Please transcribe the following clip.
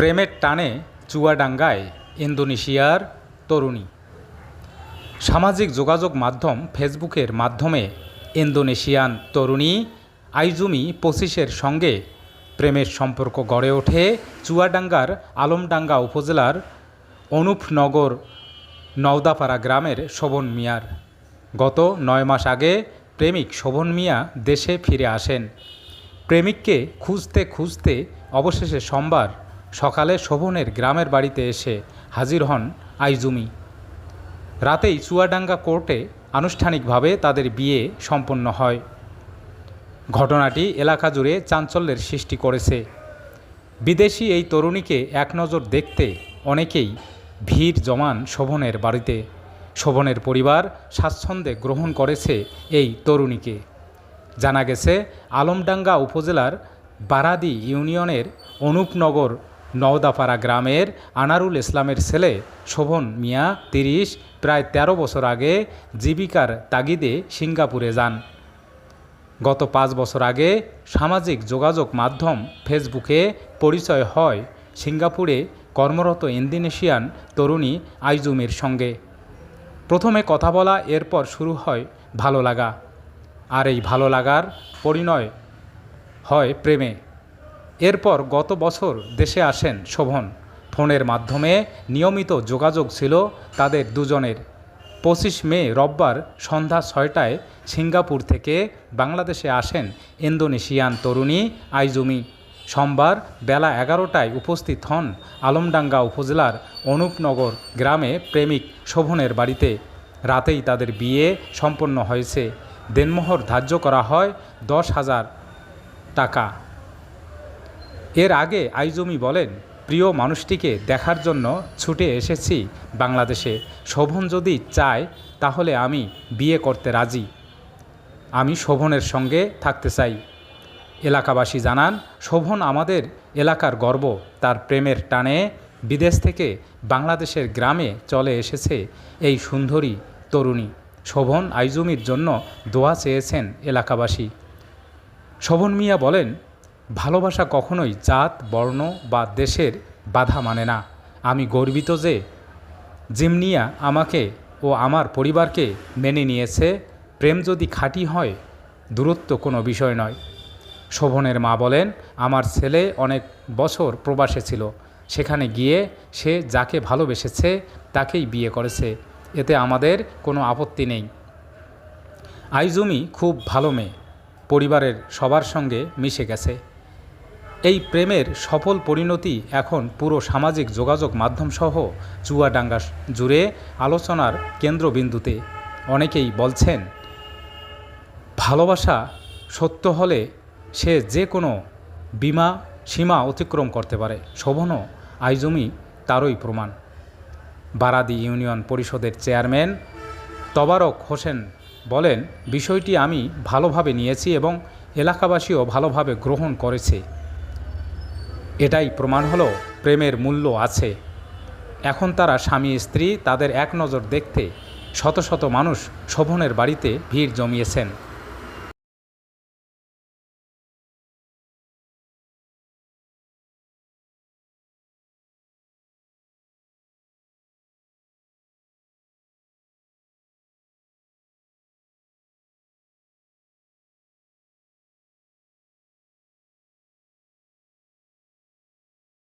প্রেমের টানে চুয়াডাঙ্গায় ইন্দোনেশিয়ার তরুণী। সামাজিক যোগাযোগ মাধ্যম ফেসবুকের মাধ্যমে ইন্দোনেশিয়ান তরুণী আইজুমি পঁচিশের সঙ্গে প্রেমের সম্পর্ক গড়ে ওঠে চুয়াডাঙ্গার আলমডাঙ্গা উপজেলার অনুপনগর নওদাপাড়া গ্রামের শোভন মিয়ার। গত নয় মাস আগে প্রেমিক শোভন মিয়া দেশে ফিরে আসেন। প্রেমিককে খুঁজতে খুঁজতে অবশেষে সোমবার সকালে শোভনের গ্রামের বাড়িতে এসে হাজির হন আইজুমি। রাতেই চুয়াডাঙ্গা কোর্টে আনুষ্ঠানিকভাবে তাদের বিয়ে সম্পন্ন হয়। ঘটনাটি এলাকা জুড়ে চাঞ্চল্যের সৃষ্টি করেছে। বিদেশি এই তরুণীকে এক নজর দেখতে অনেকেই ভিড় জমান শোভনের বাড়িতে। শোভনের পরিবার স্বাচ্ছন্দ্যে গ্রহণ করেছে এই তরুণীকে। জানা গেছে, আলমডাঙ্গা উপজেলার বারাদি ইউনিয়নের অনুপনগর নওদাপাড়া গ্রামের আনারুল ইসলামের ছেলে শোভন মিয়া তিরিশ, প্রায় ১৩ বছর আগে জীবিকার তাগিদে সিঙ্গাপুরে যান। গত পাঁচ বছর আগে সামাজিক যোগাযোগ মাধ্যম ফেসবুকে পরিচয় হয় সিঙ্গাপুরে কর্মরত ইন্দোনেশিয়ান তরুণী আইজুমের সঙ্গে। প্রথমে কথা বলা, এরপর শুরু হয় ভালো লাগা। আর এই ভালো লাগার পরিণয় হয় প্রেমে। এরপর গত বছর দেশে আসেন শোভন। ফোনের মাধ্যমে নিয়মিত যোগাযোগ ছিল তাদের দুজনের। পঁচিশ মে রোববার সন্ধ্যা ছয়টায় সিঙ্গাপুর থেকে বাংলাদেশে আসেন ইন্দোনেশিয়ান তরুণী আইজুমি। সোমবার বেলা এগারোটায় উপস্থিত হন আলমডাঙ্গা উপজেলার অনুপনগর গ্রামে প্রেমিক শোভনের বাড়িতে। রাতেই তাদের বিয়ে সম্পন্ন হয়েছে। দেনমোহর ধার্য করা হয় দশ হাজার টাকা। এর আগে আইজুমি বলেন, প্রিয় মানুষটিকে দেখার জন্য ছুটে এসেছি বাংলাদেশে। শোভন যদি চায়, তাহলে আমি বিয়ে করতে রাজি। আমি শোভনের সঙ্গে থাকতে চাই। এলাকাবাসী জানান, শোভন আমাদের এলাকার গর্ব। তার প্রেমের টানে বিদেশ থেকে বাংলাদেশের গ্রামে চলে এসেছে এই সুন্দরী তরুণী। শোভন আইজুমির জন্য দোয়া চেয়েছেন এলাকাবাসী। শোভন মিয়া বলেন ভালোবাসা কখনোই জাত, বর্ণ বা দেশের বাধা মানে না। আমি গর্বিত যে জিমনিয়া আমাকে ও আমার পরিবারকে মেনে নিয়েছে। প্রেম যদি খাঁটি হয়, দূরত্ব কোনো বিষয় নয়। শোভনের মা বলেন, আমার ছেলে অনেক বছর প্রবাসে ছিল। সেখানে গিয়ে সে যাকে ভালোবেসেছে, তাকেই বিয়ে করেছে। এতে আমাদের কোনো আপত্তি নেই। আইজুমি খুব ভালো মেয়ে। পরিবারের সবার সঙ্গে মিশে গেছে। এই প্রেমের সফল পরিণতি এখন পুরো সামাজিক যোগাযোগ মাধ্যমসহ চুয়াডাঙ্গা জুড়ে আলোচনার কেন্দ্রবিন্দুতে। অনেকেই বলছেন, ভালোবাসা সত্য হলে সে যে কোনো বিমা সীমা অতিক্রম করতে পারে। শোভনও আইজমি তারই প্রমাণ। বারাদি ইউনিয়ন পরিষদের চেয়ারম্যান তবারক হোসেন বলেন, বিষয়টি আমি ভালোভাবে নিয়েছি এবং এলাকাবাসীও ভালোভাবে গ্রহণ করেছে। এটাই প্রমাণ হলো প্রেমের মূল্য আছে। এখন তারা স্বামী, স্ত্রী তাদের এক নজর দেখতে শত শত মানুষ শোভনের বাড়িতে ভিড় জমিয়েছেন।